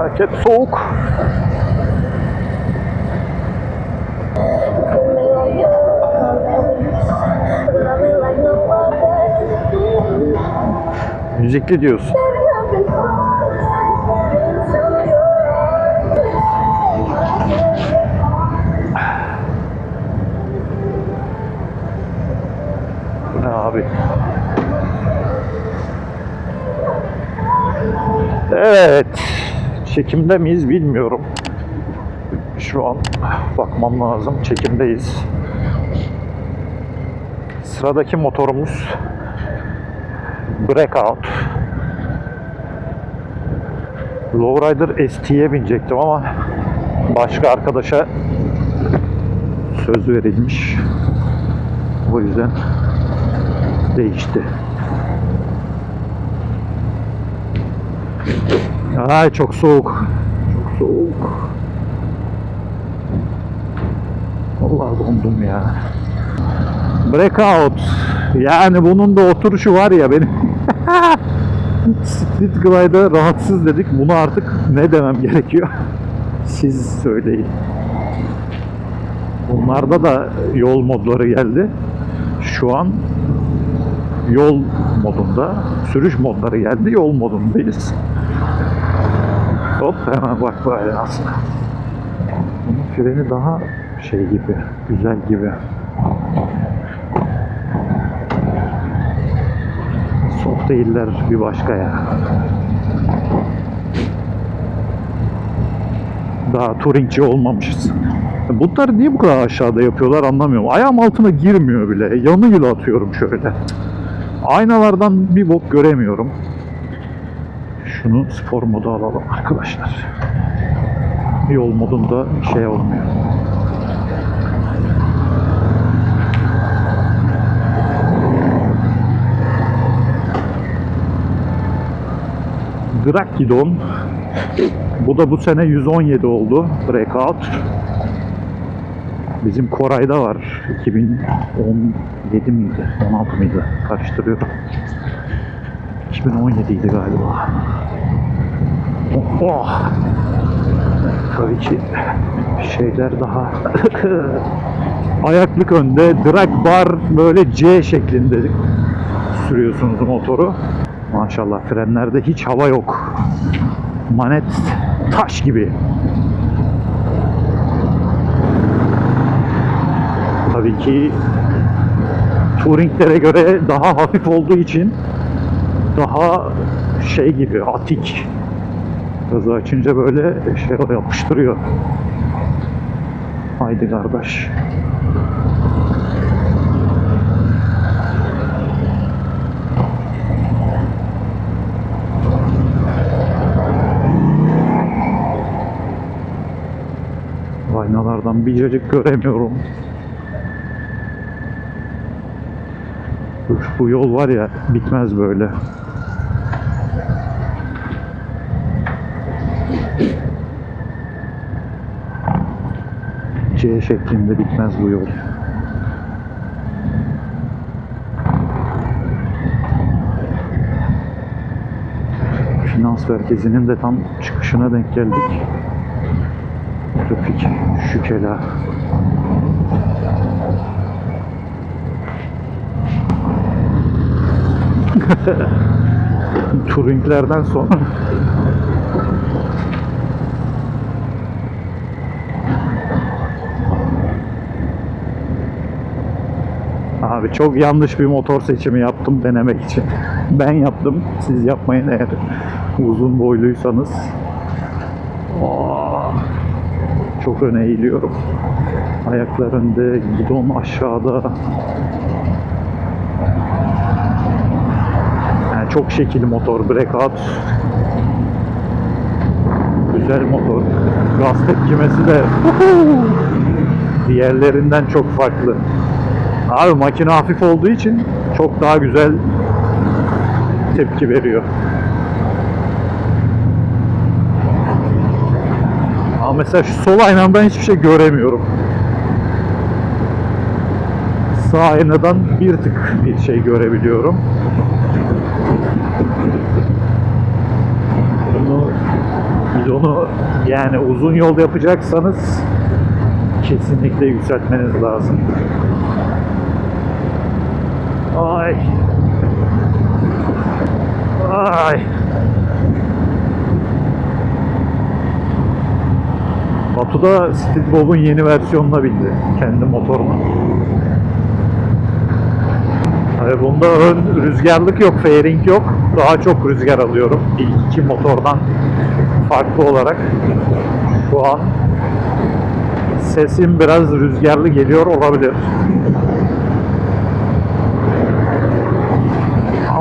Felaket soğuk. Müzikli diyorsun. Bu ne abi? Evet. Çekimde miyiz bilmiyorum. Şu an bakmam lazım. Çekimdeyiz. Sıradaki motorumuz Breakout. Lowrider ST'ye binecektim ama başka arkadaşa söz verilmiş. O yüzden değişti. Ay çok soğuk. Çok soğuk. Vallahi dondum ya. Breakout. Yani bunun da oturuşu var ya benim. Street Glide'a rahatsız dedik. Bunu artık ne demem gerekiyor? Siz söyleyin. Bunlarda da yol modları geldi. Şu an yol modunda, sürüş modları geldi. Yol modundayız. Hop hemen bak böyle aslında. Bunun freni daha şey gibi, güzel gibi. Soft değiller bir başka ya. Daha touringçi olmamışız. Bunları niye bu kadar aşağıda yapıyorlar anlamıyorum. Ayağım altına girmiyor bile. Yanıyla atıyorum şöyle. Aynalardan bir bok göremiyorum. Şunu spor modu alalım arkadaşlar. Yol modunda şey olmuyor. Drakidon. Bu da bu sene 117 oldu. Breakout. Bizim Koray'da var. 2017 miydi? 16 mıydı? Karıştırıyorum. 2017 idi galiba. Oh. Tabii ki şeyler daha ayaklık önde drag bar böyle C şeklinde sürüyorsunuz motoru. Maşallah frenlerde hiç hava yok. Manet taş gibi. Tabii ki Touringlere göre daha hafif olduğu için daha şey gibi atik. Gazı açınca böyle şey yapıştırıyor. Haydi kardeş. Aynalardan bir cacık göremiyorum. Bu yol var ya bitmez böyle. C şeklinde bitmez bu yol. Finans merkezinin de tam çıkışına denk geldik. Trafik şükela. Touringlerden sonra Abi çok yanlış bir motor seçimi yaptım denemek için. Ben yaptım. Siz yapmayın eğer uzun boyluysanız. Aa, çok öne eğiliyorum. Ayaklar önde, gidon aşağıda. Yani çok şekil motor, breakout. Güzel motor. Gaz tepkimesi de diğerlerinden çok farklı. Abi makine hafif olduğu için çok daha güzel tepki veriyor. Ama mesela şu sol aynamdan hiçbir şey göremiyorum. Sağ aynadan bir tık bir şey görebiliyorum. Bunu Bunu yani uzun yol yapacaksanız kesinlikle yükseltmeniz lazım. Ay. Ay. Batu da Speedbob'un yeni versiyonuna bindi. Kendi motoruna. Tabii bunda ön rüzgarlık yok, fairing yok. Daha çok rüzgar alıyorum. İlk iki motordan farklı olarak. Şu an sesim biraz rüzgarlı geliyor olabilir.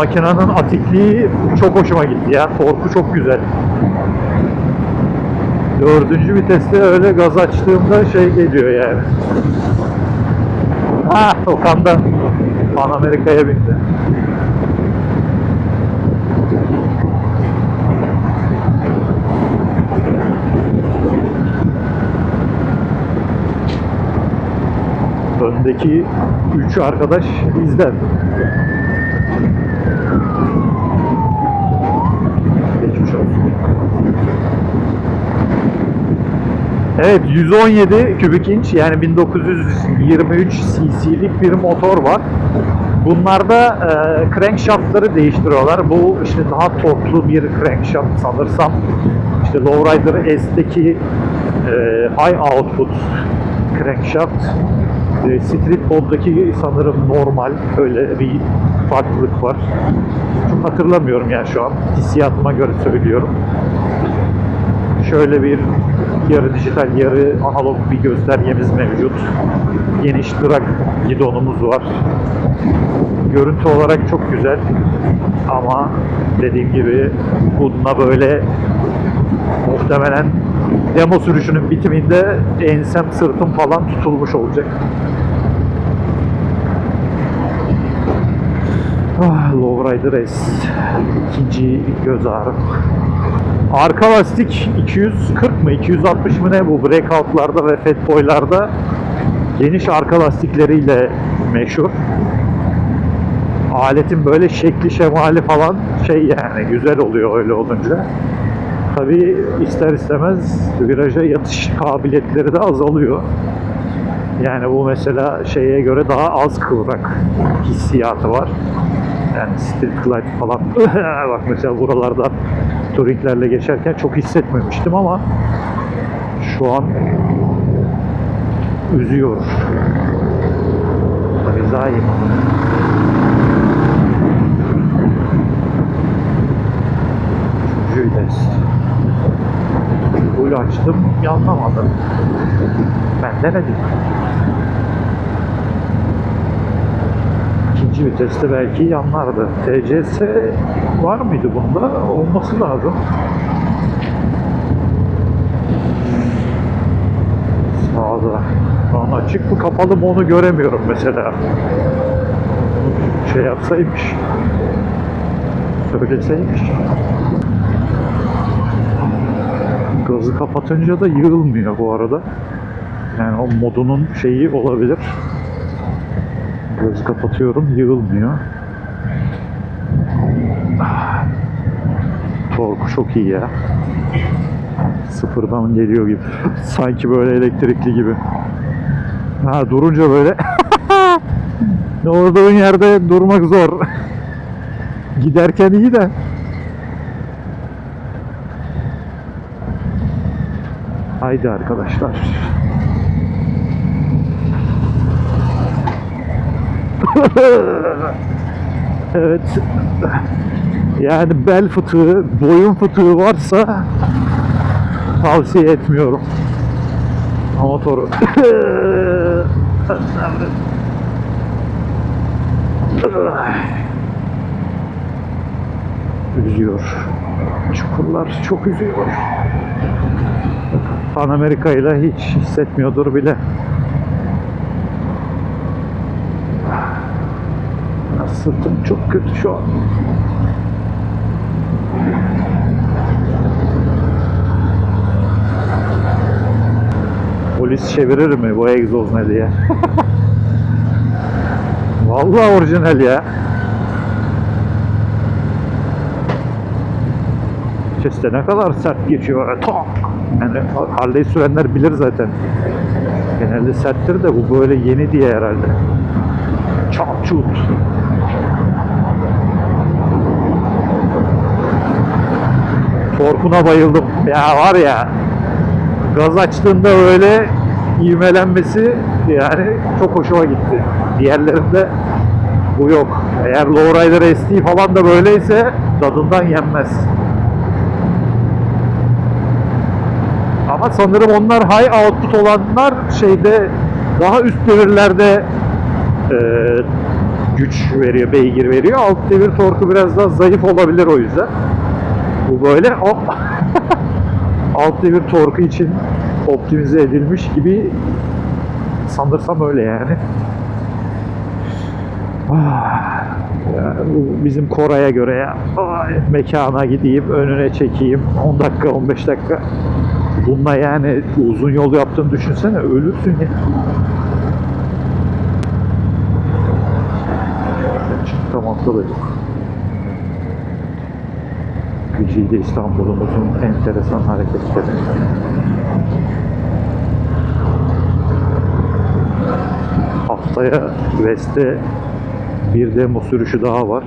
Makinenin atikliği çok hoşuma gitti ya. Torku çok güzel. Dördüncü viteste öyle gaz açtığımda şey geliyor yani. Ha, Okan da Pan Amerika'ya bindi. Öndeki üç arkadaş bizden. Geçmiş olsun. Evet 117 kübik inç yani 1923 cc'lik bir motor var. Bunlarda e, crankshaftları değiştiriyorlar. Bu işte daha torklu bir crankshaft sanırsam. İşte Lowrider S'teki e, high output crankshaft. E, Street Bob'daki sanırım normal öyle bir farklılık var. Çok hatırlamıyorum yani şu an. Hissiyatıma göre söylüyorum. Şöyle bir yarı dijital yarı analog bir göstergemiz mevcut. Geniş drag gidonumuz var. Görüntü olarak çok güzel ama dediğim gibi bununla böyle muhtemelen demo sürüşünün bitiminde ensem sırtım falan tutulmuş olacak. Ah, Lowrider S. ikinci göz ağrım. Arka lastik 240 mı 260 mı ne bu breakoutlarda ve fatboylarda geniş arka lastikleriyle meşhur. Aletin böyle şekli şemali falan şey yani güzel oluyor öyle olunca. Tabi ister istemez viraja yatış kabiliyetleri de azalıyor. Yani bu mesela şeye göre daha az kıvrak hissiyatı var. Yani Street Glide falan. Bak mesela buralarda touringlerle geçerken çok hissetmemiştim ama şu an üzüyor. Tabii zayıf. Üçüncü açtım, yanlamadı. Ben denedim. İkinci viteste belki yanlardı. TCS var mıydı bunda? Olması lazım. Sağda. Lan açık mı kapalı mı onu göremiyorum mesela. Şey yapsaymış. Söyleseymiş. Gazı kapatınca da yığılmıyor bu arada. Yani o modunun şeyi olabilir. Gözü kapatıyorum, yığılmıyor. Torku çok iyi ya. Sıfırdan geliyor gibi. Sanki böyle elektrikli gibi. Ha durunca böyle Olduğun yerde durmak zor. Giderken iyi de. Haydi arkadaşlar. evet. Yani bel fıtığı, boyun fıtığı varsa tavsiye etmiyorum. Motoru. Üzüyor. Çukurlar çok üzüyor. Pan Amerika ile hiç hissetmiyordur bile. Sırtım çok kötü şu an. Polis çevirir mi bu egzoz ne diye? Vallahi orijinal ya. Viteste ne kadar sert geçiyor. Böyle tak. Yani Harley sürenler bilir zaten. Genelde serttir de bu böyle yeni diye herhalde. Çat çut. Torkuna bayıldım. Ya var ya gaz açtığında öyle ivmelenmesi yani çok hoşuma gitti. Diğerlerinde bu yok. Eğer Lowrider ST falan da böyleyse tadından yenmez. Ama sanırım onlar high output olanlar şeyde daha üst devirlerde e, güç veriyor, beygir veriyor. Alt devir torku biraz daha zayıf olabilir o yüzden. Bu böyle o alt devir torku için optimize edilmiş gibi sanırsam öyle yani. Ah, ya bu bizim Koray'a göre ya mekana gideyim önüne çekeyim 10 dakika 15 dakika bununla yani uzun yol yaptığını düşünsene ölürsün ya. Çıktamakta da yok. Gücüyle İstanbul'umuzun enteresan hareketleri. Haftaya West'te bir demo sürüşü daha var.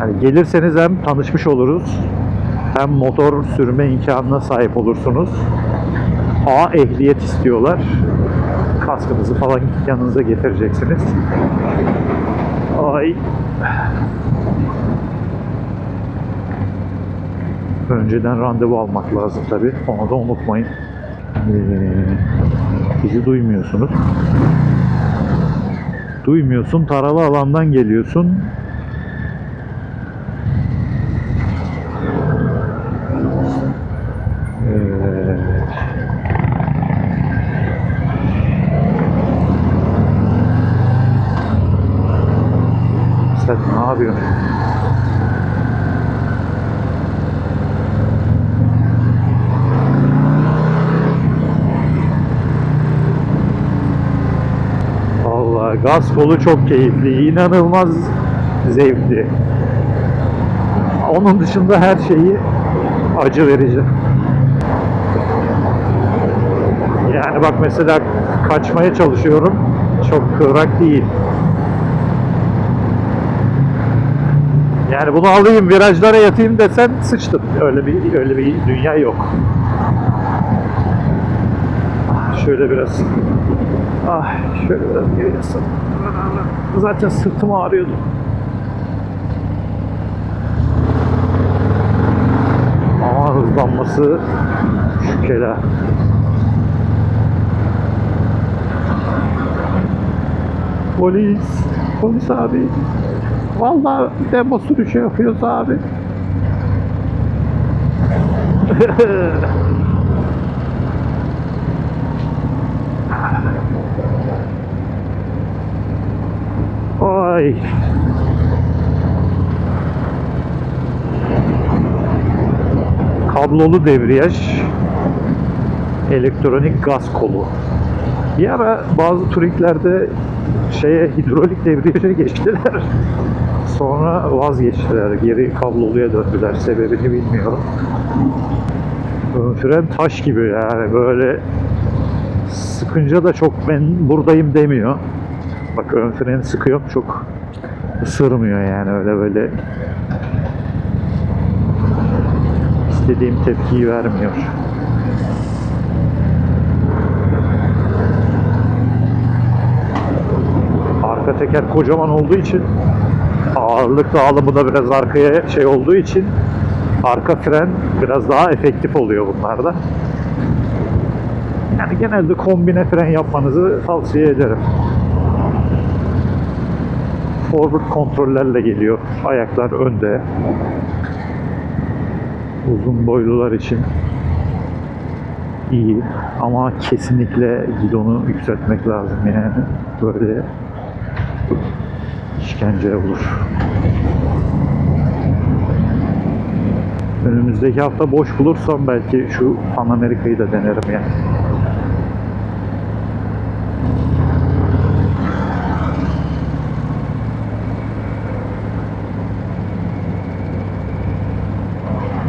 Yani gelirseniz hem tanışmış oluruz hem motor sürme imkanına sahip olursunuz. A ehliyet istiyorlar. Kaskınızı falan yanınıza getireceksiniz. Ay. Önceden randevu almak lazım tabi. Onu da unutmayın. Ee, bizi duymuyorsunuz. Duymuyorsun, taralı alandan geliyorsun. Ee, sen ne yapıyorsun? Vallahi gaz kolu çok keyifli, inanılmaz zevkli. Onun dışında her şeyi acı verici. Yani bak mesela kaçmaya çalışıyorum. Çok kıvrak değil. Yani bunu alayım virajlara yatayım desen sıçtın. Öyle bir öyle bir dünya yok. Şöyle biraz Ah şöyle biraz geri. Zaten sırtım ağrıyordu. Ama hızlanması şükela. Polis, polis abi. Vallahi demo sürüşü yapıyoruz abi. Ay. Kablolu debriyaj, elektronik gaz kolu. Bir ara bazı turiklerde şeye hidrolik debriyaja geçtiler. Sonra vazgeçtiler. Geri kabloluya döndüler. Sebebini bilmiyorum. Ön fren taş gibi yani böyle sıkınca da çok ben buradayım demiyor. Bak ön freni sıkıyorum çok ısırmıyor yani öyle böyle istediğim tepkiyi vermiyor. Arka teker kocaman olduğu için ağırlık dağılımı da biraz arkaya şey olduğu için arka fren biraz daha efektif oluyor bunlarda. Yani genelde kombine fren yapmanızı tavsiye ederim forward kontrollerle geliyor. Ayaklar önde. Uzun boylular için iyi ama kesinlikle gidonu yükseltmek lazım yani böyle işkence olur. Önümüzdeki hafta boş bulursam belki şu Pan Amerika'yı da denerim yani.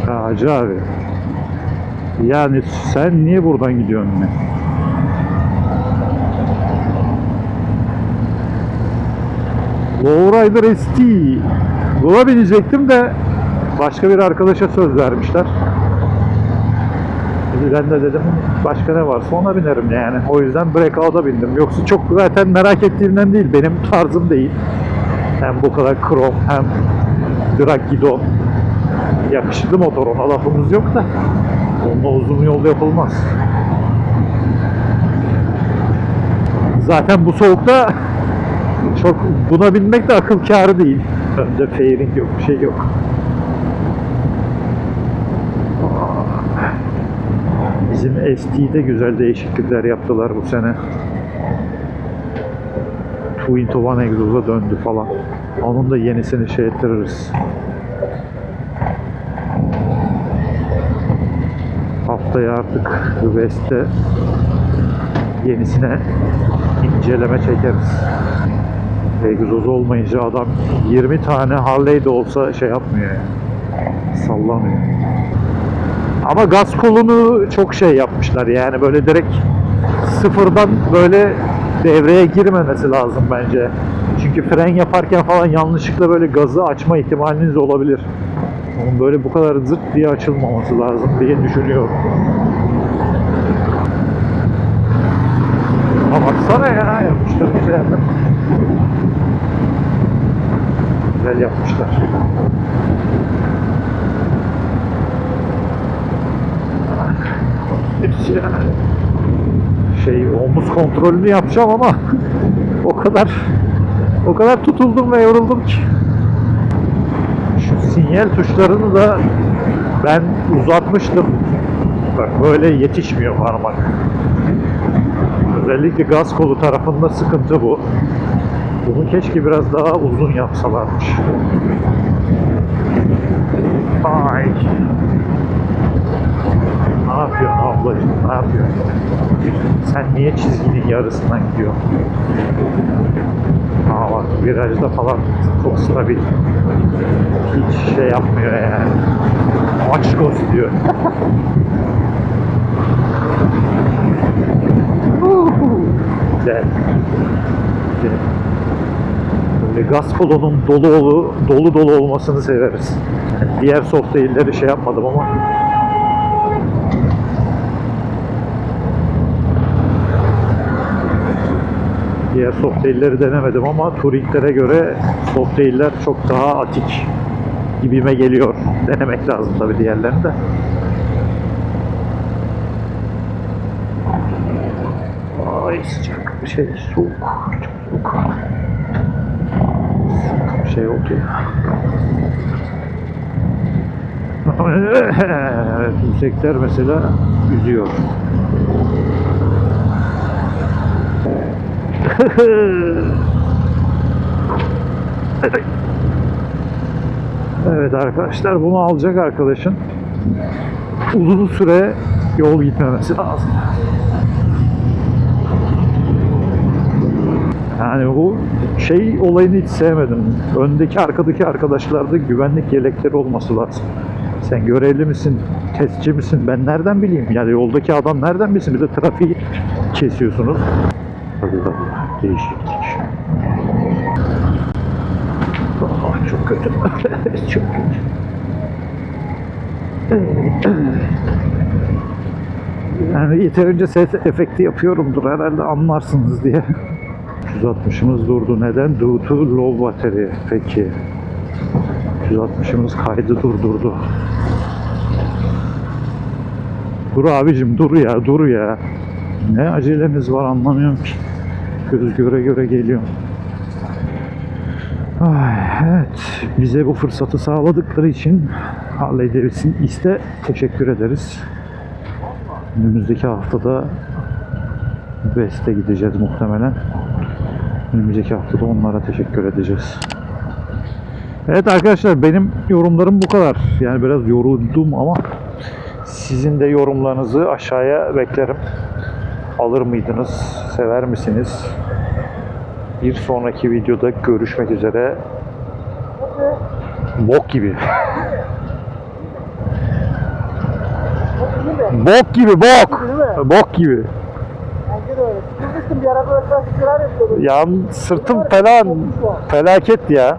Ya Hacı abi. Yani sen niye buradan gidiyorsun ne? Lowrider ST. Buna binecektim de başka bir arkadaşa söz vermişler. Ben de dedim başka ne varsa ona binerim yani. O yüzden Breakout'a bindim. Yoksa çok zaten merak ettiğimden değil. Benim tarzım değil. Hem bu kadar krom hem drag gidon. Yakışıklı motor ona lafımız yok da. Onunla uzun yol yapılmaz. Zaten bu soğukta çok buna binmek de akıl kârı değil. Önde fairing yok, bir şey yok. Bizim ST'de güzel değişiklikler yaptılar bu sene. Two into one egzoz'a döndü falan. Onun da yenisini şey ettiririz. Haftaya artık West'te yenisine inceleme çekeriz. Egzoz olmayınca adam 20 tane Harley de olsa şey yapmıyor yani. Sallamıyor. Ama gaz kolunu çok şey yapmışlar yani böyle direkt sıfırdan böyle devreye girmemesi lazım bence. Çünkü fren yaparken falan yanlışlıkla böyle gazı açma ihtimaliniz olabilir. Onun böyle bu kadar zırt diye açılmaması lazım diye düşünüyorum. Ama baksana ya yapmışlar güzel. Güzel yapmışlar. Şey omuz kontrolünü yapacağım ama o kadar o kadar tutuldum ve yoruldum ki. Sinyal tuşlarını da ben uzatmıştım. Bak böyle yetişmiyor parmak. Özellikle gaz kolu tarafında sıkıntı bu. Bunu keşke biraz daha uzun yapsalarmış. Ay. Ne yapıyorsun ablacığım? Ne yapıyorsun? Sen niye çizginin yarısından gidiyorsun? Aa bak virajda falan çok stabil. Hiç şey yapmıyor yani. Aç göz diyor. Güzel. Güzel. Böyle gaz kolonun dolu dolu dolu dolu olmasını severiz. Diğer soft şey yapmadım ama Diğer soft değilleri denemedim ama Touring'lere göre soft değiller çok daha atik gibime geliyor. Denemek lazım tabii diğerlerini de. Ay sıcak bir şey soğuk. Çok soğuk. Bir şey oldu ya. Yüksekler mesela üzüyor. Evet arkadaşlar bunu alacak arkadaşın uzun süre yol gitmemesi lazım. Yani bu şey olayını hiç sevmedim. Öndeki arkadaki arkadaşlarda güvenlik yelekleri olması lazım. Sen görevli misin, testçi misin ben nereden bileyim? Yani yoldaki adam nereden bilsin? Bir de trafiği kesiyorsunuz. Allah Allah, değişiklik. Ah, çok kötü. çok kötü. Yani yeterince ses efekti yapıyorumdur herhalde anlarsınız diye. 360'ımız durdu. Neden? Due to low battery. Peki. 360'ımız kaydı durdurdu. Dur abicim dur ya dur ya. Ne acelemiz var anlamıyorum ki. Göz göre göre geliyorum. Ay, evet. Bize bu fırsatı sağladıkları için Harley Davidson iste teşekkür ederiz. Önümüzdeki haftada West'e gideceğiz muhtemelen. Önümüzdeki haftada onlara teşekkür edeceğiz. Evet arkadaşlar benim yorumlarım bu kadar. Yani biraz yoruldum ama sizin de yorumlarınızı aşağıya beklerim. Alır mıydınız? Sever misiniz? Bir sonraki videoda görüşmek üzere. Bok gibi. Bok gibi bok. Bok gibi. Bence de öyle. Sıkılmıştım bir ara böyle sanki firar yapıyordum. Ya sırtım falan felaket ya.